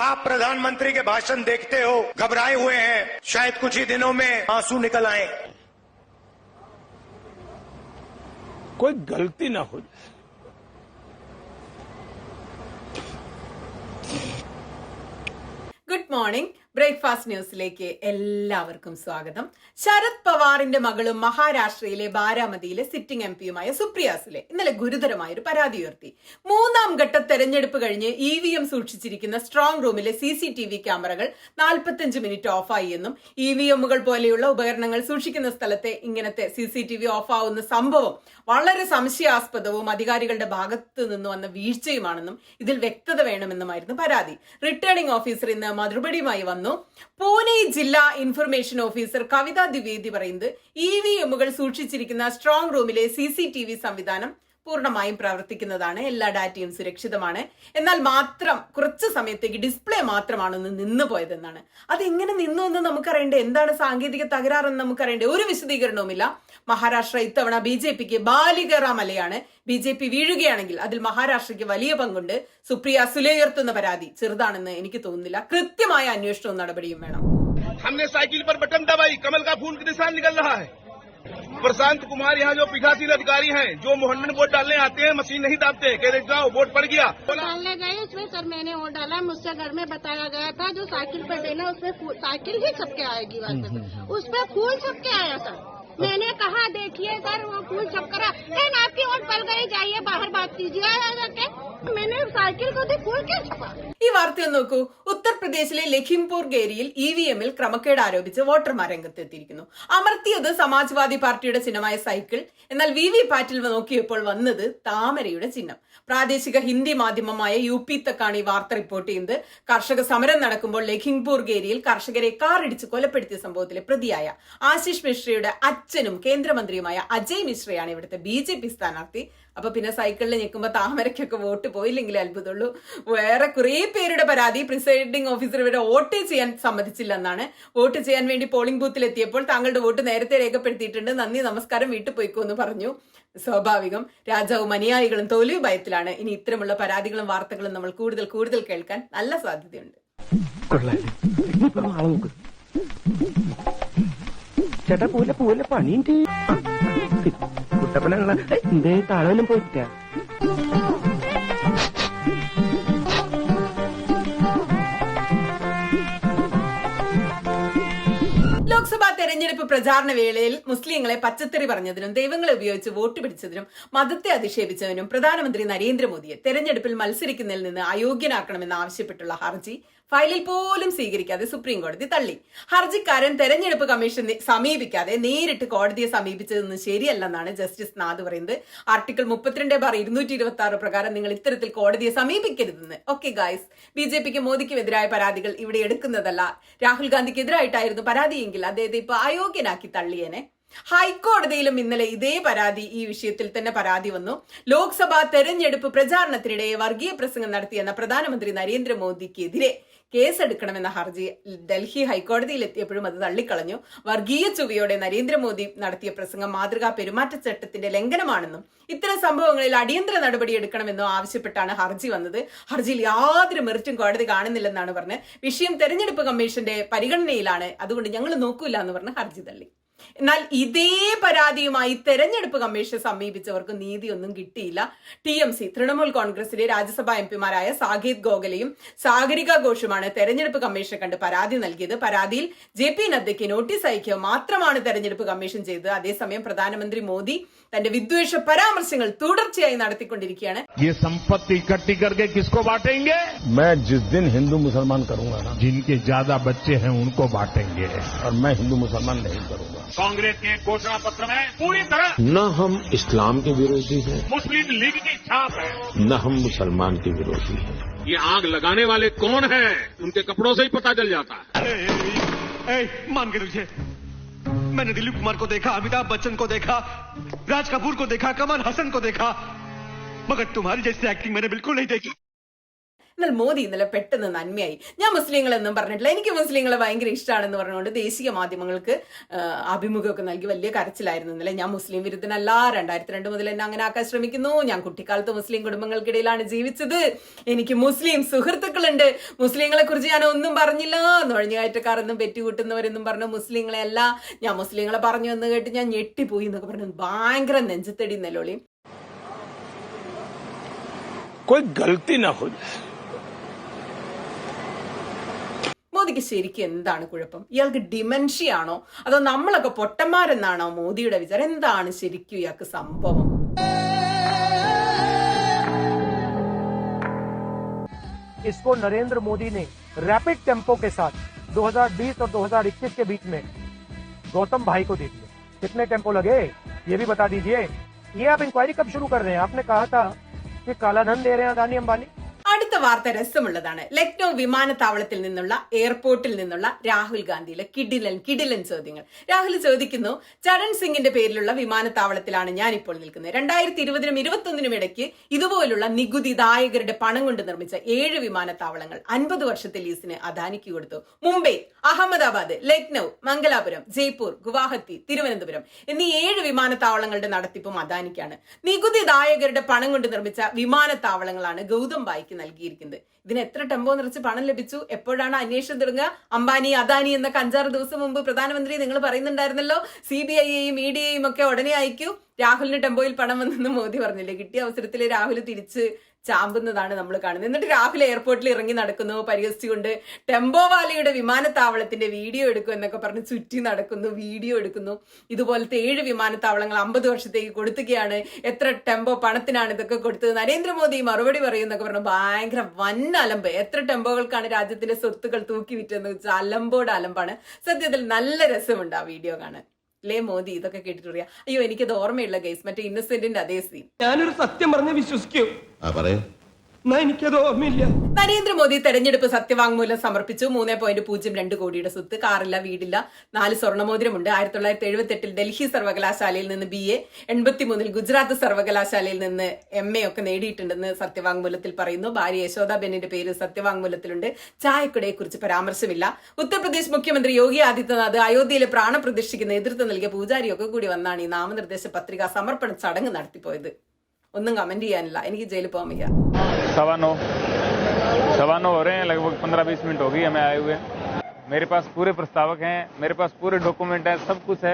आप प्रधानमंत्री के भाषण देखते हो घबराए हुए हैं। शायद कुछ ही दिनों में आँसू निकल आए। कोई गलती ना हो गुड मॉर्निंग ബ്രേക്ക്ഫാസ്റ്റ് ന്യൂസിലേക്ക് എല്ലാവർക്കും സ്വാഗതം. ശരത് പവാറിന്റെ മകളും മഹാരാഷ്ട്രയിലെ ബാരാമതിയിലെ സിറ്റിംഗ് എം പിയുമായ സുപ്രിയ സുലെ ഇന്നലെ ഗുരുതരമായ ഒരു പരാതി ഉയർത്തി. മൂന്നാം ഘട്ട തെരഞ്ഞെടുപ്പ് കഴിഞ്ഞ് ഇ വി എം സൂക്ഷിച്ചിരിക്കുന്ന സ്ട്രോങ് റൂമിലെ സി സി ടി വി ക്യാമറകൾ നാൽപ്പത്തഞ്ച് മിനിറ്റ് ഓഫായി എന്നും ഇ വി എമ്മുകൾ പോലെയുള്ള ഉപകരണങ്ങൾ സൂക്ഷിക്കുന്ന സ്ഥലത്തെ ഇങ്ങനത്തെ സി സി ടി വി ഓഫാവുന്ന സംഭവം വളരെ സംശയാസ്പദവും അധികാരികളുടെ ഭാഗത്ത് നിന്ന് വന്ന വീഴ്ചയുമാണെന്നും ഇതിൽ വ്യക്തത വേണമെന്നുമായിരുന്നു പരാതി. റിട്ടേണിംഗ് ഓഫീസർ ഇന്ന് മറുപടിയുമായി വന്നു. പൂനെ ജില്ലാ ഇൻഫർമേഷൻ ഓഫീസർ കവിതാ ദ്വിവേദി പറയുന്നത് ഇ വി എമ്മുകൾ സൂക്ഷിച്ചിരിക്കുന്ന സ്ട്രോങ് റൂമിലെ സി സി ടി വി സംവിധാനം പൂർണ്ണമായും പ്രവർത്തിക്കുന്നതാണ് എല്ലാ ഡാറ്റയും സുരക്ഷിതമാണ് എന്നാൽ മാത്രം കുറച്ച് സമയത്തേക്ക് ഡിസ്പ്ലേ മാത്രമാണ് ഒന്ന് നിന്നു പോയതെന്നാണ് അതെങ്ങനെ നിന്നു എന്ന് നമുക്കറിയണ്ടേ എന്താണ് സാങ്കേതിക തകരാറെന്ന് നമുക്കറിയണ്ടേ ഒരു വിശദീകരണവുമില്ല മഹാരാഷ്ട്ര ഇത്തവണ ബി ജെ പിക്ക് ബാലികറ മലയാണ് ബി ജെ പി വീഴുകയാണെങ്കിൽ അതിൽ മഹാരാഷ്ട്രയ്ക്ക് വലിയ പങ്കുണ്ട് സുപ്രിയ സുലെ ഉയർത്തുന്ന പരാതി ചെറുതാണെന്ന് എനിക്ക് തോന്നുന്നില്ല കൃത്യമായ അന്വേഷണവും നടപടിയും വേണം हमने साइकिल पर बटन दबाई कमल का फूल का निशान निकल रहा है प्रशांत कुमार यहाँ जो पीठासीन अधिकारी हैं जो मोहन वोट डालने आते हैं मशीन नहीं दाबते। कह रहे जाओ वोट पड़ गया। बोला डालने गए उसमें सर मैंने वोट डाला मुझसे घर में बताया गया था जो साइकिल पे देना उसमें साइकिल ही सबके आएगी वैसे तो। उसमें फूल सबके आया सर। मैंने कहा देखिए सर वो फूल सब करा लेकिन आपकी वोट पड़ गई जाइए बाहर बात कीजिए मैंने साइकिल को दी फूल क्यों छपा? ഈ നോക്കൂ. ഉത്തർപ്രദേശിലെ ലഖിംപൂർ ഗേരിയിൽ ഇ വി എമ്മിൽ ക്രമക്കേട് ആരോപിച്ച് വോട്ടർമാർ രംഗത്തെത്തിയിരിക്കുന്നു. അമർത്തിയത് സമാജ്വാദി പാർട്ടിയുടെ ചിഹ്നമായ സൈക്കിൾ. എന്നാൽ വി വി പാറ്റിൽ നോക്കിയപ്പോൾ വന്നത് താമരയുടെ ചിഹ്നം. പ്രാദേശിക ഹിന്ദി മാധ്യമമായ യു പി തക്കാണ് ഈ വാർത്ത റിപ്പോർട്ട് ചെയ്യുന്നത്. കർഷക സമരം നടക്കുമ്പോൾ ലഖിംപൂർ ഗേരിയിൽ കർഷകരെ കാറിടിച്ച് കൊലപ്പെടുത്തിയ സംഭവത്തിലെ പ്രതിയായ ആശിഷ് മിശ്രയുടെ അച്ഛനും കേന്ദ്രമന്ത്രിയുമായ അജയ് മിശ്രയാണ് ഇവിടുത്തെ ബി ജെ പി സ്ഥാനാർത്ഥി. അപ്പൊ പിന്നെ സൈക്കിളിൽ നിൽക്കുമ്പോൾ താമരയ്ക്കൊക്കെ വോട്ട് പോയില്ലെങ്കിൽ അത്ഭുതമുള്ളൂ. വേറെ കുറേ പേരുടെ പരാതി പ്രിസൈഡിംഗ് ഓഫീസർ ഇവരെ വോട്ട് ചെയ്യാൻ സമ്മതിച്ചില്ല എന്നാണ് വോട്ട് ചെയ്യാൻ വേണ്ടി പോളിംഗ് ബൂത്തിൽ എത്തിയപ്പോൾ താങ്കളുടെ വോട്ട് നേരത്തെ രേഖപ്പെടുത്തിയിട്ടുണ്ട്. നന്ദി നമസ്കാരം വീട്ടിൽ പോയിക്കോ എന്ന് പറഞ്ഞു. സ്വാഭാവികം രാജാവും അനുയായികളും തോൽവി ഭയത്തിലാണ്. ഇനി ഇത്തരമുള്ള പരാതികളും വാർത്തകളും നമ്മൾ കൂടുതൽ കൂടുതൽ കേൾക്കാൻ നല്ല സാധ്യതയുണ്ട്. ചേട്ടാ പോലെ പണിയുണ്ട്. ലോക്സഭാ തെരഞ്ഞെടുപ്പ് പ്രചാരണ വേളയിൽ മുസ്ലിങ്ങളെ പച്ചത്തെറി പറഞ്ഞതിനും ദൈവങ്ങളെ ഉപയോഗിച്ച് വോട്ട് പിടിച്ചതിനും മതത്തെ അധിക്ഷേപിച്ചതിനും പ്രധാനമന്ത്രി നരേന്ദ്രമോദിയെ തെരഞ്ഞെടുപ്പിൽ മത്സരിക്കുന്നതിൽ നിന്ന് അയോഗ്യനാക്കണമെന്ന് ആവശ്യപ്പെട്ടുള്ള ഹർജി ഫയലിൽ പോലും സ്വീകരിക്കാതെ സുപ്രീം കോടതി തള്ളി. ഹർജിക്കാരൻ തെരഞ്ഞെടുപ്പ് കമ്മീഷൻ നി- സമീപിക്കാതെ നേരിട്ട് കോടതിയെ സമീപിച്ചതൊന്നും ശരിയല്ലെന്നാണ് ജസ്റ്റിസ് നാദ് പറയുന്നത്. ആർട്ടിക്കിൾ മുപ്പത്തിരണ്ട് ബാർ ഇരുന്നൂറ്റി ഇരുപത്തി ആറ് പ്രകാരം നിങ്ങൾ ഇത്തരത്തിൽ കോടതിയെ സമീപിക്കരുതെന്ന്. ഓക്കെ ഗായ്സ് ബി ജെ പിക്ക് മോദിക്കും എതിരായ പരാതികൾ ഇവിടെ എടുക്കുന്നതല്ല. രാഹുൽ ഗാന്ധിക്ക് എതിരായിട്ടായിരുന്നു പരാതിയെങ്കിൽ അദ്ദേഹത്തെ ഇപ്പൊ അയോഗ്യനാക്കി തള്ളിയേനെ. ഹൈക്കോടതിയിലും ഇന്നലെ ഇതേ പരാതി ഈ വിഷയത്തിൽ തന്നെ പരാതി വന്നു. ലോക്സഭാ തെരഞ്ഞെടുപ്പ് പ്രചാരണത്തിനിടെ വർഗീയ പ്രസംഗം നടത്തിയെന്ന പ്രധാനമന്ത്രി നരേന്ദ്രമോദിക്കെതിരെ കേസെടുക്കണമെന്ന ഹർജി ഡൽഹി ഹൈക്കോടതിയിൽ എത്തിയപ്പോഴും അത് തള്ളിക്കളഞ്ഞു. വർഗീയ ചുവയോടെ നരേന്ദ്രമോദി നടത്തിയ പ്രസംഗം മാതൃകാ പെരുമാറ്റച്ചട്ടത്തിന്റെ ലംഘനമാണെന്നും ഇത്തരം സംഭവങ്ങളിൽ അടിയന്തര നടപടി എടുക്കണമെന്നും ആവശ്യപ്പെട്ടാണ് ഹർജി വന്നത്. ഹർജിയിൽ യാതൊരു മെറിറ്റും കോടതി കാണുന്നില്ലെന്നാണ് പറഞ്ഞ് വിഷയം തെരഞ്ഞെടുപ്പ് കമ്മീഷന്റെ പരിഗണനയിലാണ്. അതുകൊണ്ട് ഞങ്ങൾ നോക്കൂല എന്ന് പറഞ്ഞ് ഹർജി തള്ളി. എന്നാൽ ഇതേ പരാതിയുമായി തെരഞ്ഞെടുപ്പ് കമ്മീഷനെ സമീപിച്ചവർക്ക് നീതിയൊന്നും കിട്ടിയില്ല. ടി എം സി തൃണമൂൽ കോൺഗ്രസിലെ രാജ്യസഭാ എംപിമാരായ സാഗീത് ഗോഖലയും സാഗരിക ഘോഷുമാണ് തെരഞ്ഞെടുപ്പ് കമ്മീഷനെ കണ്ട് പരാതി നൽകിയത്. പരാതിയിൽ ജെ പി നദ്ദയ്ക്ക് നോട്ടീസ് അയക്കുക മാത്രമാണ് തെരഞ്ഞെടുപ്പ് കമ്മീഷൻ ചെയ്തത്. അതേസമയം പ്രധാനമന്ത്രി മോദി തന്റെ വിദ്വേഷ പരാമർശങ്ങൾ തുടർച്ചയായി നടത്തിക്കൊണ്ടിരിക്കുകയാണ് ये संपत्ति इकट्ठी करके किसको बांटेंगे मैं जिस दिन हिंदू मुसलमान करूंगा ना जिनके ज्यादा बच्चे हैं उनको बांटेंगे और मैं हिंदू मुसलमान नहीं करूंगा कांग्रेस के घोषणा पत्र में पूरी तरह न हम इस्लाम के विरोधी हैं मुस्लिम लीग की छाप है न हम मुसलमान के विरोधी हैं ये आग लगाने वाले कौन हैं उनके कपड़ों से ही पता चल जाता है मान के तुझे मैंने दिलीप कुमार को देखा, अमिताभ बच्चन को देखा, राज कपूर को देखा, कमल हसन को देखा, मगर तुम्हारी जैसी एक्टिंग मैंने बिल्कुल नहीं देखी। എന്നാൽ മോദി ഇന്നലെ പെട്ടെന്ന് നന്മയായി ഞാൻ മുസ്ലിങ്ങളെന്നും പറഞ്ഞിട്ടില്ല എനിക്ക് മുസ്ലിങ്ങളെ ഭയങ്കര ഇഷ്ടമാണെന്ന് പറഞ്ഞുകൊണ്ട് ദേശീയ മാധ്യമങ്ങൾക്ക് ആ, അഭിമുഖമൊക്കെ നൽകി വലിയ കരച്ചിലായിരുന്നു ഇന്നലെ ഞാൻ മുസ്ലിം വിരുദ്ധനല്ല രണ്ടായിരത്തി രണ്ട് മുതൽ എന്നെ അങ്ങനെ ആക്കാൻ ശ്രമിക്കുന്നു ഞാൻ കുട്ടിക്കാലത്ത് മുസ്ലിം കുടുംബങ്ങൾക്കിടയിലാണ് ജീവിച്ചത് എനിക്ക് മുസ്ലിം സുഹൃത്തുക്കളുണ്ട് മുസ്ലിങ്ങളെ കുറിച്ച് ഞാൻ ഒന്നും പറഞ്ഞില്ല നുഴഞ്ഞുകയറ്റക്കാരെന്നും പെറ്റുകൂട്ടുന്നവരെന്നും പറഞ്ഞു മുസ്ലിങ്ങളെ അല്ല ഞാൻ മുസ്ലിങ്ങളെ പറഞ്ഞു എന്ന് കേട്ട് ഞാൻ ഞെട്ടിപ്പോയി എന്നൊക്കെ പറഞ്ഞു ഭയങ്കര നെഞ്ചത്തടി നെല്ലോളി कोई गलती ना हो जाए മോദിക്ക് ശരിക്കും എന്താണ് കുഴപ്പം ഇയാൾക്ക് ഡിമെൻഷ്യ ആണോ അതോ നമ്മളൊക്കെ പൊട്ടന്മാരെന്നാണോ മോദിയുടെ വിചാരം എന്താണ് ശരിക്കും ഇയാൾക്ക് സംഭവം इसको नरेंद्र मोदी ने रैपिड टेम्पो के साथ 2020 और 2021 के बीच में गौतम भाई को दे दिया कितने टेम्पो लगे ये भी बता दीजिए ये आप इंक्वायरी कब शुरू कर रहे हैं आपने कहा था कि काला धन दे रहे हैं अदानी अंबानी അടുത്ത വാർത്ത രസമുള്ളതാണ്. ലക്നൗ വിമാനത്താവളത്തിൽ നിന്നുള്ള എയർപോർട്ടിൽ നിന്നുള്ള രാഹുൽ ഗാന്ധിയിലെ കിഡിലൻ കിഡിലൻ ചോദ്യങ്ങൾ. രാഹുൽ ചോദിക്കുന്നു ചരൺ സിംഗിന്റെ പേരിലുള്ള വിമാനത്താവളത്തിലാണ് ഞാൻ ഇപ്പോൾ നിൽക്കുന്നത്. രണ്ടായിരത്തി ഇരുപതിനും ഇരുപത്തൊന്നിനും ഇടയ്ക്ക് ഇതുപോലുള്ള നികുതിദായകരുടെ പണം കൊണ്ട് നിർമ്മിച്ച ഏഴ് വിമാനത്താവളങ്ങൾ അൻപത് വർഷത്തെ ലീസിന് അദാനിക്ക് കൊടുത്തു. മുംബൈ അഹമ്മദാബാദ് ലക്നൗ മംഗലാപുരം ജയ്പൂർ ഗുവാഹത്തി തിരുവനന്തപുരം എന്നീ ഏഴ് വിമാനത്താവളങ്ങളുടെ നടത്തിപ്പും അദാനിക്കാണ്. നികുതിദായകരുടെ പണം കൊണ്ട് നിർമ്മിച്ച വിമാനത്താവളങ്ങളാണ് ഗൗതം ബായിക്ക് നൽകിയിരിക്കുന്നത്. ഇതിന് എത്ര ടെമ്പോ നിറച്ച് പണം ലഭിച്ചു? എപ്പോഴാണ് അന്വേഷണം തുടങ്ങുക? അംബാനി അദാനി എന്നൊക്കെ അഞ്ചാറ് ദിവസം മുമ്പ് പ്രധാനമന്ത്രി നിങ്ങൾ പറയുന്നുണ്ടായിരുന്നല്ലോ സി ബി ഐയെയും ഇ ഡിയെയും ഒക്കെ ഉടനെ അയക്കൂ. രാഹുലിന് ടെമ്പോയിൽ പണം വന്നെന്ന് മോദി പറഞ്ഞില്ലേ? കിട്ടിയ അവസരത്തിൽ രാഹുൽ തിരിച്ച് ചാമ്പുന്നതാണ് നമ്മൾ കാണുന്നത്. എന്നിട്ട് രാഹുൽ എയർപോർട്ടിൽ ഇറങ്ങി നടക്കുന്നു പരിഹസിച്ചുകൊണ്ട് ടെമ്പോ വാലിയുടെ വിമാനത്താവളത്തിന്റെ വീഡിയോ എടുക്കും എന്നൊക്കെ പറഞ്ഞ് ചുറ്റി നടക്കുന്നു വീഡിയോ എടുക്കുന്നു. ഇതുപോലത്തെ ഏഴ് വിമാനത്താവളങ്ങൾ അമ്പത് വർഷത്തേക്ക് കൊടുത്തുകയാണ്. എത്ര ടെമ്പോ പണത്തിനാണ് ഇതൊക്കെ കൊടുത്തത്? നരേന്ദ്രമോദി മറുപടി പറയുന്നൊക്കെ പറഞ്ഞു ഭയങ്കര വൻ അലമ്പ് എത്ര ടെമ്പോകൾക്കാണ് രാജ്യത്തിന്റെ സ്വത്തുക്കൾ തൂക്കി വിറ്റെന്ന് വെച്ചാൽ അലമ്പോട് അലമ്പാണ്. സത്യത്തിൽ നല്ല രസമുണ്ട് ആ വീഡിയോ കാണാൻ. ലേ മോദി? ഇതൊക്കെ കേട്ടിട്ട് പറയാ. അയ്യോ എനിക്കത് ഓർമ്മയുള്ള കേസ് മറ്റേ ഇന്നസെന്റിന്റെ അതേ സീൻ ഞാനൊരു സത്യം പറഞ്ഞ് വിശ്വസിക്കൂ. നരേന്ദ്രമോദി തെരഞ്ഞെടുപ്പ് സത്യവാങ്മൂലം സമർപ്പിച്ചു. മൂന്ന് പോയിന്റ് പൂജ്യം രണ്ട് കോടിയുടെ സ്വത്ത് കാറില്ല വീടില്ല നാല് സ്വർണമോതിരമുണ്ട് ആയിരത്തി തൊള്ളായിരത്തി എഴുപത്തി എട്ടിൽ ഡൽഹി സർവകലാശാലയിൽ നിന്ന് ബി എ എൺപത്തിമൂന്നിൽ ഗുജറാത്ത് സർവകലാശാലയിൽ നിന്ന് എം എ ഒക്കെ നേടിയിട്ടുണ്ടെന്ന് സത്യവാങ്മൂലത്തിൽ പറയുന്നു. ഭാര്യ യശോദാബെന്നിന്റെ പേര് സത്യവാങ്മൂലത്തിലുണ്ട്. ചായക്കുടയെ കുറിച്ച് പരാമർശമില്ല. ഉത്തർപ്രദേശ് മുഖ്യമന്ത്രി യോഗി ആദിത്യനാഥ് അയോധ്യയിലെ പ്രാണപ്രതിഷ്ഠയ്ക്ക് നേതൃത്വം നൽകിയ പൂജാരിയൊക്കെ കൂടി വന്നാണ് ഈ നാമനിർദ്ദേശ പത്രിക സമർപ്പണ ചടങ്ങ് നടത്തിപ്പോയത്. ഒന്നും കമന്റ് ചെയ്യാനില്ല എനിക്ക് ജയിലിൽ പോകാൻ വയ്യ सवा नौ सवा नौ हो रहे हैं लगभग पंद्रह बीस मिनट हो गई हमें आए हुए मेरे पास पूरे प्रस्तावक हैं मेरे पास पूरे डॉक्यूमेंट हैं सब कुछ है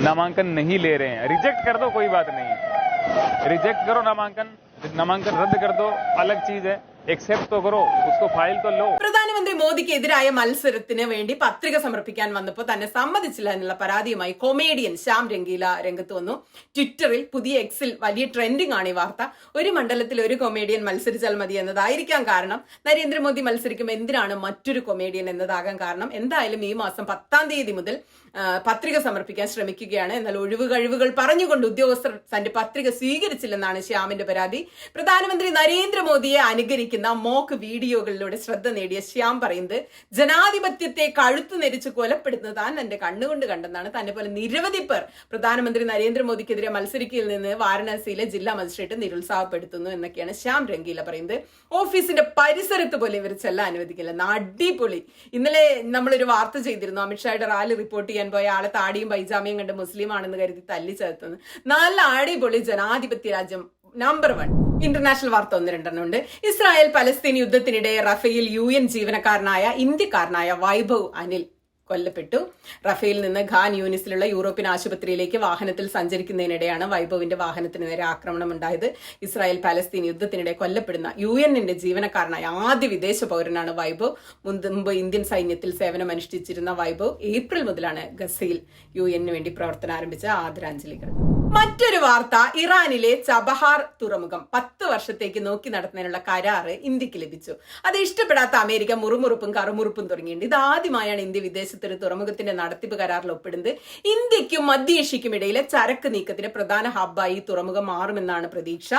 नामांकन नहीं ले रहे हैं रिजेक्ट कर दो कोई बात नहीं है रिजेक्ट करो नामांकन नामांकन रद्द कर दो अलग चीज है एक्सेप्ट तो करो उसको फाइल तो लो പ്രധാനമന്ത്രി മോദിക്ക് എതിരായ മത്സരത്തിന് വേണ്ടി പത്രിക സമർപ്പിക്കാൻ വന്നപ്പോൾ തന്നെ സമ്മതിച്ചില്ല എന്നുള്ള പരാതിയുമായി കൊമേഡിയൻ ശ്യാം രംഗീല രംഗത്ത് വന്നു ട്വിറ്ററിൽ പുതിയ എക്സിൽ വലിയ ട്രെൻഡിംഗ് ആണ് ഈ വാർത്ത ഒരു മണ്ഡലത്തിൽ ഒരു കൊമേഡിയൻ മത്സരിച്ചാൽ മതി എന്നതായിരിക്കാം കാരണം നരേന്ദ്രമോദി മത്സരിക്കുമ്പോൾ എന്തിനാണ് മറ്റൊരു കൊമേഡിയൻ എന്നതാകാൻ കാരണം എന്തായാലും ഈ മാസം പത്താം തീയതി മുതൽ ആ, പത്രിക സമർപ്പിക്കാൻ ശ്രമിക്കുകയാണ് എന്നാൽ ഒഴിവ് കഴിവുകൾ പറഞ്ഞുകൊണ്ട് ഉദ്യോഗസ്ഥർ തന്റെ പത്രിക സ്വീകരിച്ചില്ലെന്നാണ് ശ്യാമിന്റെ പരാതി പ്രധാനമന്ത്രി നരേന്ദ്രമോദിയെ അനുകരിക്കുന്ന മോക്ക് വീഡിയോകളിലൂടെ ശ്രദ്ധ നേടിയ ശ്യാം പറയുന്നത് ജനാധിപത്യത്തെ കഴുത്തു നെരിച്ച് കൊലപ്പെടുത്തുന്നത് താൻ എന്റെ കണ്ണുകൊണ്ട് കണ്ടെന്നാണ്. തന്നെ പോലെ നിരവധി പേർ പ്രധാനമന്ത്രി നരേന്ദ്രമോദിക്കെതിരെ മത്സരിക്കയിൽ നിന്ന് വാരണാസിയിലെ ജില്ലാ മജിസ്ട്രേറ്റ് നിരുത്സാഹപ്പെടുത്തുന്നു എന്നൊക്കെയാണ് ശ്യാം രംഗീല പറയുന്നത്. ഓഫീസിന്റെ പരിസരത്ത് പോലെ ഇവർ ചെല്ലാൻ അനുവദിക്കില്ല. അടിപൊളി. ഇന്നലെ നമ്മളൊരു വാർത്ത ചെയ്തിരുന്നു. അമിത്ഷായുടെ റാലി റിപ്പോർട്ട് ചെയ്യാൻ പോയ ആളെ താടിയും പൈജാമയും കണ്ട് മുസ്ലിം ആണെന്ന് കരുതി തല്ലി ചേർത്തുന്നു നല്ല അടിപൊളി ജനാധിപത്യ രാജ്യം നമ്പർ വൺ ഇന്റർനാഷണൽ വാർത്ത ഒന്ന് രണ്ടെണ്ണം ഉണ്ട്. ഇസ്രായേൽ പലസ്തീൻ യുദ്ധത്തിനിടെ റഫേൽ യു എൻ ജീവനക്കാരനായ ഇന്ത്യക്കാരനായ വൈഭവ് അനിൽ കൊല്ലപ്പെട്ടു. റഫേൽ നിന്ന് ഖാൻ യൂനിസിലുള്ള യൂറോപ്യൻ ആശുപത്രിയിലേക്ക് വാഹനത്തിൽ സഞ്ചരിക്കുന്നതിനിടെയാണ് വൈഭവിന്റെ വാഹനത്തിന് നേരെ ആക്രമണം ഉണ്ടായത്. ഇസ്രായേൽ പലസ്തീൻ യുദ്ധത്തിനിടെ കൊല്ലപ്പെടുന്ന യു എന്നിന്റെ ജീവനക്കാരനായ ആദ്യ വിദേശ പൗരനാണ് വൈഭവ്. മുൻപ് ഇന്ത്യൻ സൈന്യത്തിൽ സേവനം അനുഷ്ഠിച്ചിരുന്ന വൈഭവ് ഏപ്രിൽ മുതലാണ് ഗസയിൽ യു എന്നിന് വേണ്ടി പ്രവർത്തനം ആരംഭിച്ച ആദരാഞ്ജലികൾ. മറ്റൊരു വാർത്ത ഇറാനിലെ ചബഹാർ തുറമുഖം. പത്ത് വർഷത്തേക്ക് നോക്കി നടത്തുന്നതിനുള്ള കരാറ് ഇന്ത്യയ്ക്ക് ലഭിച്ചു. അത് ഇഷ്ടപ്പെടാത്ത അമേരിക്ക മുറുമുറുപ്പും കറുമുറുപ്പും തുടങ്ങിയിട്ടുണ്ട്. ഇത് ആദ്യമായാണ് ഇന്ത്യ വിദേശത്തൊരു തുറമുഖത്തിന്റെ നടത്തിപ്പ് കരാറിൽ ഒപ്പിടുന്നത്. ഇന്ത്യക്കും മധ്യേഷ്യയ്ക്കും ഇടയിലെ ചരക്ക് നീക്കത്തിന്റെ പ്രധാന ഹബ്ബായി തുറമുഖം മാറുമെന്നാണ് പ്രതീക്ഷ.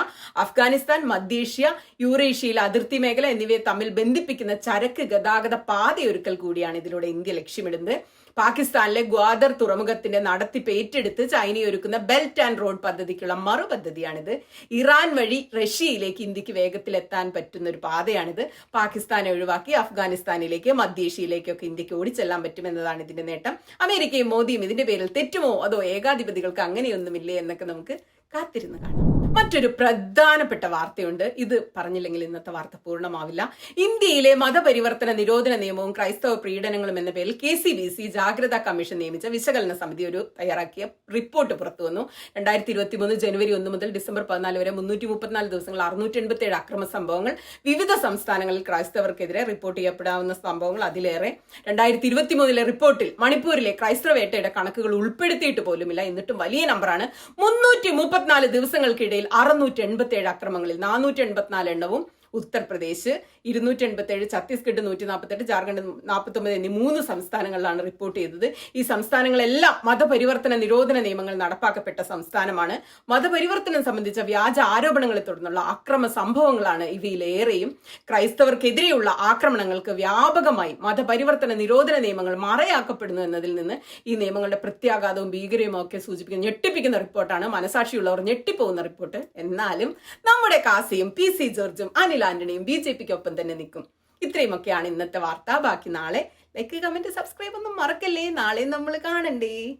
അഫ്ഗാനിസ്ഥാൻ മധ്യേഷ്യ യൂറേഷ്യയിലെ അതിർത്തി മേഖല എന്നിവയെ തമ്മിൽ ബന്ധിപ്പിക്കുന്ന ചരക്ക് ഗതാഗത പാതയൊരുക്കൽ കൂടിയാണ് ഇതിലൂടെ ഇന്ത്യ ലക്ഷ്യമിടുന്നത്. പാകിസ്ഥാനിലെ ഗ്വാദർ തുറമുഖത്തിന്റെ നടത്തിപ്പ് ഏറ്റെടുത്ത് ചൈന ഒരുക്കുന്ന ബെൽറ്റ് ആൻഡ് റോഡ് പദ്ധതിക്കുള്ള മറു പദ്ധതിയാണിത്. ഇറാൻ വഴി റഷ്യയിലേക്ക് ഇന്ത്യയ്ക്ക് വേഗത്തിൽ എത്താൻ പറ്റുന്ന ഒരു പാതയാണിത്. പാകിസ്ഥാനെ ഒഴിവാക്കി അഫ്ഗാനിസ്ഥാനിലേക്ക് മധ്യേഷ്യയിലേക്കൊക്കെ ഇന്ത്യയ്ക്ക് ഓടിച്ചെല്ലാൻ പറ്റുമെന്നതാണ് ഇതിന്റെ നേട്ടം. അമേരിക്കയും മോദിയും ഇതിന്റെ പേരിൽ തെറ്റുമോ അതോ ഏകാധിപതികൾക്ക് അങ്ങനെയൊന്നുമില്ലേ എന്നൊക്കെ നമുക്ക് കാത്തിരുന്ന് കാണാം. മറ്റൊരു പ്രധാനപ്പെട്ട വാർത്തയുണ്ട്. ഇത് പറഞ്ഞില്ലെങ്കിൽ ഇന്നത്തെ വാർത്ത പൂർണമാവില്ല. ഇന്ത്യയിലെ മതപരിവർത്തന നിരോധന നിയമവും ക്രൈസ്തവ പീഡനങ്ങളും എന്ന പേരിൽ കെ സി ബി സി ജാഗ്രതാ കമ്മീഷൻ നിയമിച്ച വിശകലന സമിതി ഒരു തയ്യാറാക്കിയ റിപ്പോർട്ട് പുറത്തു വന്നു. രണ്ടായിരത്തി ഇരുപത്തി മൂന്ന് ജനുവരി ഒന്ന് മുതൽ ഡിസംബർ പതിനാല് വരെ മുന്നൂറ്റി മുപ്പത്തിനാല് ദിവസങ്ങൾ അറുന്നൂറ്റി എൺപത്തി ഏഴ് അക്രമ സംഭവങ്ങൾ വിവിധ സംസ്ഥാനങ്ങളിൽ ക്രൈസ്തവർക്കെതിരെ റിപ്പോർട്ട് ചെയ്യപ്പെടാവുന്ന സംഭവങ്ങൾ അതിലേറെ. രണ്ടായിരത്തി ഇരുപത്തി മൂന്നിലെ റിപ്പോർട്ടിൽ മണിപ്പൂരിലെ ക്രൈസ്തവ വേട്ടയുടെ കണക്കുകൾ ഉൾപ്പെടുത്തിയിട്ട് പോലുമില്ല. എന്നിട്ടും വലിയ നമ്പറാണ്. മുന്നൂറ്റി മുപ്പത്തിനാല് ദിവസങ്ങൾക്കിടയിൽ അറുന്നൂറ്റി എൺപത്തി ഏഴ് അക്രമങ്ങളിൽ നാനൂറ്റി എൺപത്തിനാല് എണ്ണവും ഉത്തർപ്രദേശ് ഇരുന്നൂറ്റി എൺപത്തി ഏഴ് ഛത്തീസ്ഗഡ് നൂറ്റി നാൽപ്പത്തെട്ട് ജാർഖണ്ഡ് നാൽപ്പത്തൊമ്പത് എന്നീ മൂന്ന് സംസ്ഥാനങ്ങളിലാണ് റിപ്പോർട്ട് ചെയ്തത്. ഈ സംസ്ഥാനങ്ങളെല്ലാം മതപരിവർത്തന നിരോധന നിയമങ്ങൾ നടപ്പാക്കപ്പെട്ട സംസ്ഥാനമാണ്. മതപരിവർത്തനം സംബന്ധിച്ച വ്യാജ ആരോപണങ്ങളെ തുടർന്നുള്ള അക്രമ സംഭവങ്ങളാണ് ഇവയിലേറെയും. ക്രൈസ്തവർക്കെതിരെയുള്ള ആക്രമണങ്ങൾക്ക് വ്യാപകമായി മതപരിവർത്തന നിരോധന നിയമങ്ങൾ മറയാക്കപ്പെടുന്നു എന്നതിൽ നിന്ന് ഈ നിയമങ്ങളുടെ പ്രത്യാഘാതവും ഭീകരവും ഒക്കെ സൂചിപ്പിക്കുന്ന ഞെട്ടിപ്പിക്കുന്ന റിപ്പോർട്ടാണ്. മനസാക്ഷിയുള്ളവർ ഞെട്ടിപ്പോകുന്ന റിപ്പോർട്ട്. എന്നാലും നമ്മുടെ കാസിയും പി സി ജോർജും അനിൽ ആന്റണിയും ബി ജെ പിക്കൊപ്പം തന്നെ നിൽക്കും. ഇത്രയുമൊക്കെയാണ് ഇന്നത്തെ വാർത്ത. ബാക്കി നാളെ ലൈക്ക് കമന്റ് സബ്സ്ക്രൈബ് ഒന്നും മറക്കല്ലേ? നാളെ നമ്മൾ കാണണ്ടേ?